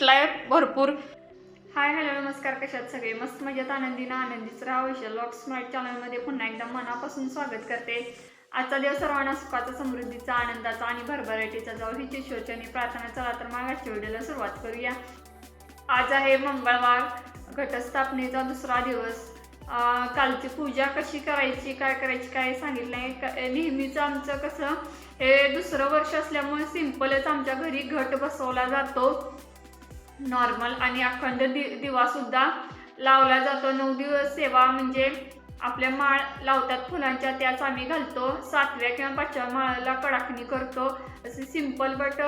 सुटलाय भरपूर. Hi hello नमस्कार कशात सगळे? मस्त मजेत आनंदीनं आनंदीच राहा विशाल लॉक स्मार्ट चॅनलमध्ये पुन्हा एकदा मनापासून स्वागत करते. आजचा दिवस सर्वांना सुखाचा समृद्धीचा आनंदाचा आणि भरभराटीचा जाऊ हिची शोचने प्रार्थना. चला तर मागाच्या व्हिडिओला सुरुवात करूया. आज आहे मंगळवार घटस्थापनेचा दुसरा दिवस. कालची पूजा कशी करायची काय करायची काय सांगितलं आहे नेहमीचं आमचं कसं हे दुसरं वर्ष असल्यामुळे सिम्पलच आमच्या घरी घट बसवला जातो. नॉर्मल आणि अखंड दि दिवासुद्धा लावला जातो. नऊ दिवस सेवा म्हणजे आपल्या माळ लावतात फुलांच्या त्याच आम्ही घालतो. सातव्या किंवा पाचव्या माळाला कडाकणी करतो. असे सिंपल बट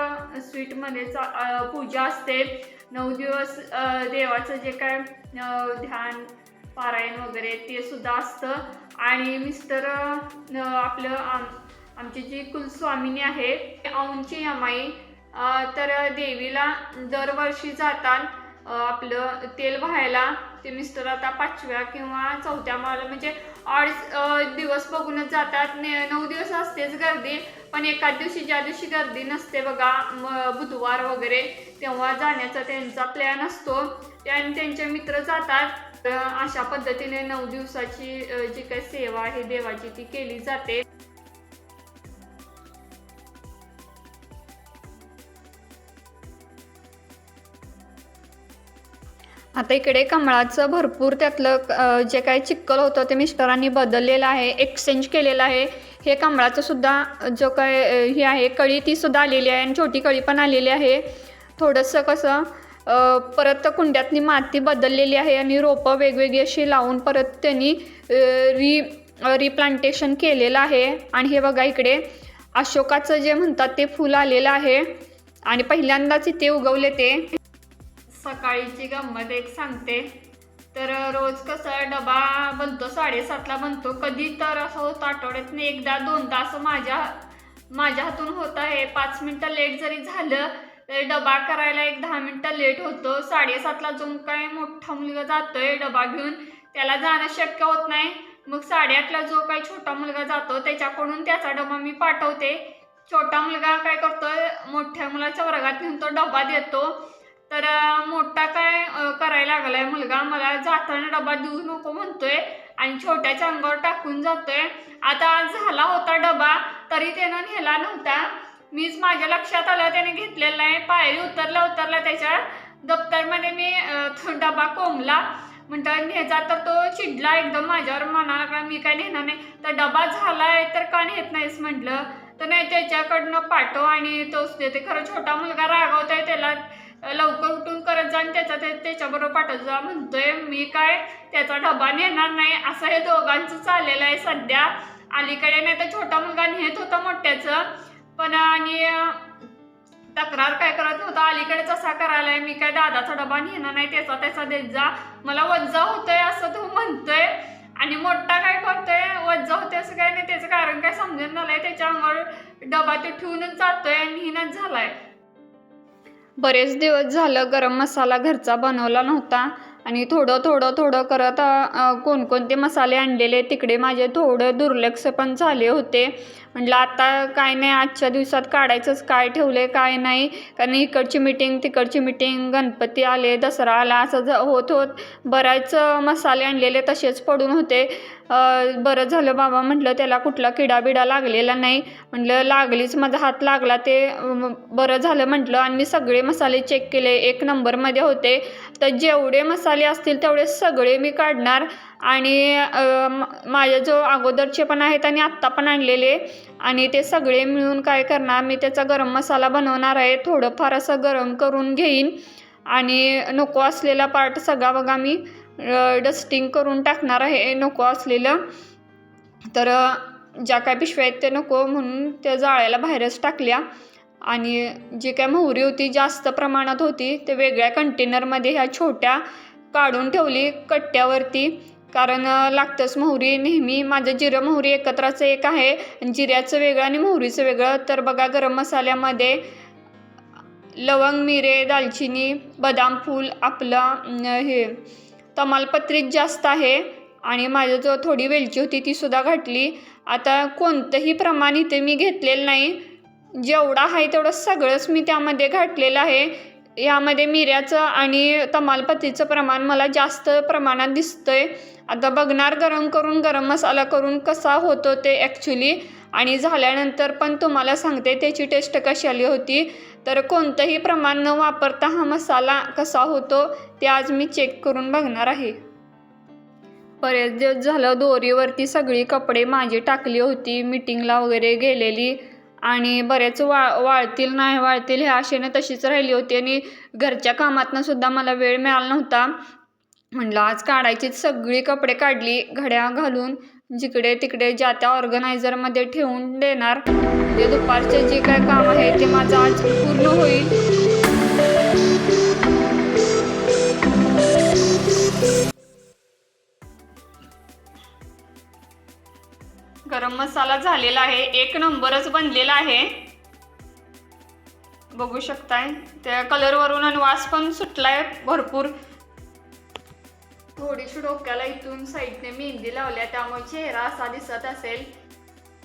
स्वीटमध्ये चा पूजा असते. नऊ दिवस देवाचं जे काय ध्यान पारायण वगैरे ते सुद्धा असतं. आणि मिस्टर आपलं आम आमची जी कुलस्वामिनी आहे औंची अमाई तर देवीला दरवर्षी जातात आपलं तेल व्हायला ते मिस्टर आता पाचव्या किंवा चौथ्या माळा म्हणजे आठ दिवस बघूनच जातात. ने नऊ दिवस असतेच गर्दी पण एका दिवशी ज्या दिवशी गर्दी नसते बघा म- बुधवार वगैरे तेव्हा जाण्याचा त्यांचा प्लॅन असतो. आणि त्यांचे मित्र जातात. तर अशा पद्धतीने नऊ दिवसाची जी काही सेवा आहे देवाची ती केली जाते. आता इकडे कमळाचं भरपूर त्यातलं जे काय चिक्कल होतं ते मिस्टरांनी बदललेलं आहे एक्सचेंज केलेलं आहे. हे कमळाचं सुद्धा जो काय हे आहे कळी ती सुद्धा आलेली आहे आणि छोटी कळी पण आलेली आहे. थोडंसं कसं परत कुंड्यातनी माती बदललेली आहे आणि रोपं वेगवेगळी अशी लावून परत त्यांनी री रिप्लांटेशन केलेलं आहे. आणि हे बघा इकडे अशोकाचं जे म्हणतात ते फुल आलेलं आहे. आणि पहिल्यांदाच इथे उगवले ते. सकाळीची गंमत एक सांगते. तर रोज कसं डबा बनतो साडेसातला बनतो. कधी तर असं होतं आठवड्यातून एकदा दोनदा असं माझ्या माझ्या हातून होत आहे. पाच मिनटं लेट जरी झालं तरी डबा करायला एक दहा मिनटं लेट होतो. साडेसातला जो काय मोठा मुलगा जातोय डबा घेऊन त्याला जाणं शक्य होत नाही. मग साडेआठला जो काही छोटा मुलगा जातो त्याच्याकडून त्याचा डबा मी पाठवते. छोटा मुलगा काय करतो मोठ्या मुलाच्या वर्गात घेऊन तो डबा देतो. करायला लागलाय. मुलगा मला जाताना डबा देऊ नको म्हणतोय आणि छोट्याच्या अंगावर टाकून जातोय. आता झाला होता डबा तरी त्यानं नेला नव्हता. मीच माझ्या लक्षात आलं त्याने घेतलेला आहे पायरी उतरला उतरला त्याच्या दप्तरमध्ये मी डबा कोंबला. म्हणतात न्यायचा तर तो चिडला एकदम माझ्यावर म्हणाला का मी काय नेणार नाही. तर डबा झालाय तर का नेत नाहीस? म्हटलं. तर नाही त्याच्याकडनं पाठव आणि तोच देते खरं छोटा मुलगा रागवतोय त्याला लवकर उठून करत त्याच्या त्याचा ते त्याच्याबरोबर पाठवत. जा म्हणतोय मी काय त्याचा डबा नेणार नाही असं हे दोघांचं चाललेलं आहे सध्या. अलीकडे नाही तर छोटा मुलगा नेत होता मोठ्याचं. पण आणि तक्रार काय करत नव्हता. अलीकडेच असा करायलाय. मी काय दादाचा डबा नेणार नाही त्याचा त्याचा देत जा. मला वज्जा होतोय असं तो म्हणतोय. आणि मोठा काय करतोय? वज्जा होते असं काय नाही त्याचं कारण काय समजून झालंय. त्याच्या अंगावर डबा ते ठेवूनच जातोय आणि हिनच झालाय. बरेच दिवस झालं गरम मसाला घरचा बनवला नव्हता. आणि थोडं थोडं थोडं करत कोणकोणते मसाले आणलेले तिकडे माझे थोडं दुर्लक्ष पण झाले होते. म्हटलं आता काय नाही आजच्या दिवसात काढायचंच काय ठेवले काय नाही. कारण इकडची मिटिंग तिकडची मिटिंग गणपती आले दसरा आला असं ज- होत होत बऱ्याच मसाले आणलेले तसेच पडून होते. बरं झालं बाबा म्हटलं त्याला कुठला किडा बिडा लागलेला नाही. म्हटलं लागलीच माझा हात लागला ते बरं झालं म्हटलं. आणि मी सगळे मसाले चेक केले. एक नंबरमध्ये होते. तर जेवढे मसाले असतील तेवढे सगळे मी काढणार. आणि माझ्या जो अगोदरचे पण आहेत आणि आत्ता पण आणलेले. आणि ते सगळे मिळून काय करणार? मी त्याचा गरम मसाला बनवणार आहे. थोडंफार असं गरम करून घेईन. आणि नको असलेला पार्ट सगळा बघा मी. डस्टिंग करून टाकणार आहे नको असलेलं. तर ज्या काय पिशव्या आहेत ते नको म्हणून त्या जाळ्याला बाहेरच टाकल्या. आणि जी काय मोहरी होती जास्त प्रमाणात होती ते वेगळ्या कंटेनरमध्ये ह्या छोट्या काढून ठेवली कट्ट्यावरती. कारण लागतंच मोहरी नेहमी. माझं जिरं मोहरी एकत्राचं एक आहे. जिऱ्याचं वेगळं आणि मोहरीचं वेगळं. तर बघा गरम मसाल्यामध्ये लवंग मिरे दालचिनी बदाम फूल आपलं हे तमालपत्रीच जास्त आहे आणि माझं जो थोडी वेलची होती ती सुद्धा घातली. आता कोणतंही प्रमाण इथे मी घेतलेलं नाही. जेवढा आहे तेवढं सगळंच मी त्यामध्ये घातलेलं आहे. यामध्ये मिऱ्याचं आणि तमालपत्रीचं प्रमाण मला जास्त प्रमाणात दिसतं आहे आता बघणार गरम करून गरम मसाला करून कसा होतो ते ॲक्च्युली आणि झाल्यानंतर पण तुम्हाला सांगते त्याची टेस्ट कशी आली होती. तर कोणतंही प्रमाण न वापरता हा मसाला कसा होतो ते आज मी चेक करून बघणार आहे. बरेच दिवस झालं दोरीवरती सगळी कपडे माझी टाकली होती मिटिंगला वगैरे गेलेली. आणि बरेच वा वाळतील नाही वाळतील हे आशेनं तशीच राहिली होती आणि घरच्या कामातनं सुद्धा मला वेळ मिळाला नव्हता. म्हणलं आज काढायचीच सगळी कपडे काढली घड्या घालून जिकडे तिकडे ज्या त्या ऑर्गनायझरमध्ये ठेवून देणार. म्हणजे दुपारचे जे काय काम आहे ते माझं आज पूर्ण होईल. गरम मसाला झालेला आहे एक नंबरच बनलेला आहे. बघू शकताय त्या कलरवरून आणि वास पण सुटलाय भरपूर. थोडीशी डोक्याला इथून साईडने मेहंदी लावल्या त्यामुळे चेहरा असा दिसत असेल.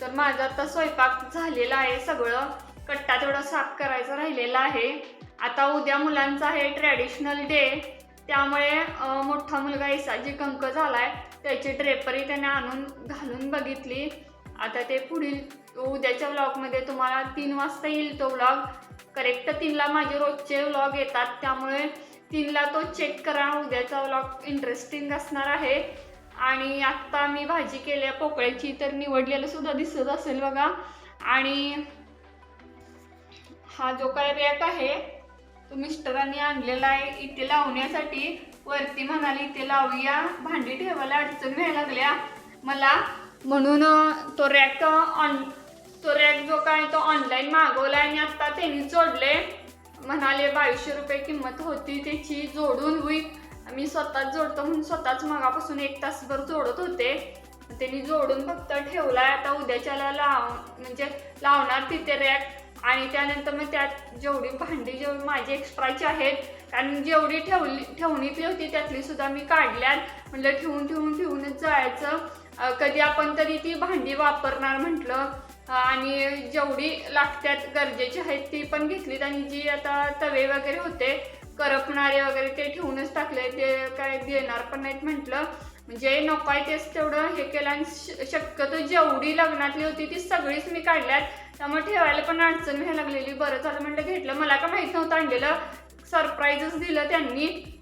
तर माझा आता स्वयंपाक झालेला आहे सगळं. कट्टा तेवढा साफ करायचा राहिलेला आहे. आता उद्या मुलांचा आहे ट्रॅडिशनल डे त्यामुळे मोठा मुलगा इसाजी कंक झाला आहे त्याची ड्रेपरी त्याने आणून घालून बघितली. आता ते पुढील उद्याच्या व्लॉगमध्ये तुम्हाला तीन वाजता येईल तो व्लॉग करेक्ट तीनला माझे रोजचे व्लॉग येतात त्यामुळे तीनला तो चेक करा उद्याचा व्लॉग इंटरेस्टिंग असणार आहे. आणि आत्ता मी भाजी केली आहे पोकळ्याची तर निवडलेलं सुद्धा दिसत असेल बघा. आणि हा जो काय रॅक आहे तो मिस्टरांनी आणलेला आहे इथे लावण्यासाठी. वरती म्हणाली इथे लावूया. भांडी ठेवायला अडचण व्हायला लागल्या. मला म्हणून तो रॅक ऑन तो रॅक जो काय तो ऑनलाईन मागवला आणि आत्ता त्यांनी जोडले म्हणाले बावीसशे रुपये किंमत होती त्याची जोडून होईल मी स्वतःच जोडतो म्हणून स्वतःच मगापासून एक तासभर जोडत होते. त्यांनी जोडून फक्त ठेवलाय आता उद्याच्याला लाव म्हणजे लावणार तिथे रॅक आणि त्यानंतर मग त्यात जेवढी भांडी जेवढी माझी एक्स्ट्राची आहेत कारण जेवढी ठेवली ठेवणीतली होती त्यातली सुद्धा मी काढल्यात म्हटलं ठेवून ठेवून ठेवूनच जायचं. कधी आपण तरी ती भांडी वापरणार म्हटलं. आणि जेवढी लागत्यात गरजेची आहेत ती पण घेतलीत. आणि जी आता तवे वगैरे होते करपणारे वगैरे ते ठेवूनच टाकले. ते काय देणार पण नाहीत म्हटलं. म्हणजे नको आहे तेच तेवढं हे केलं. आणि श- शक्यतो जेवढी लग्नातली होती ती सगळीच मी काढल्यात. त्यामुळे ठेवायला पण अडचण व्हायला लागलेली. बरं झालं म्हटलं घेतलं. मला का माहीत नव्हतं आणलेलं. सरप्राईजच दिलं त्यांनी.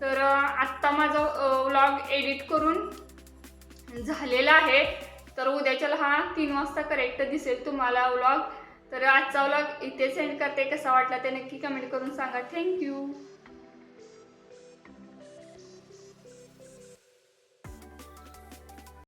तर आत्ता माझा व्लॉग एडिट करून झालेला आहे. तर उद्याच्याला हा तीन वाजता करेक्ट दिसेल तुम्हाला व्लॉग तर आजचा व्लॉग इथे सेंड करते. कसा वाटला ते नक्की कमेंट करून सांगा. थँक्यू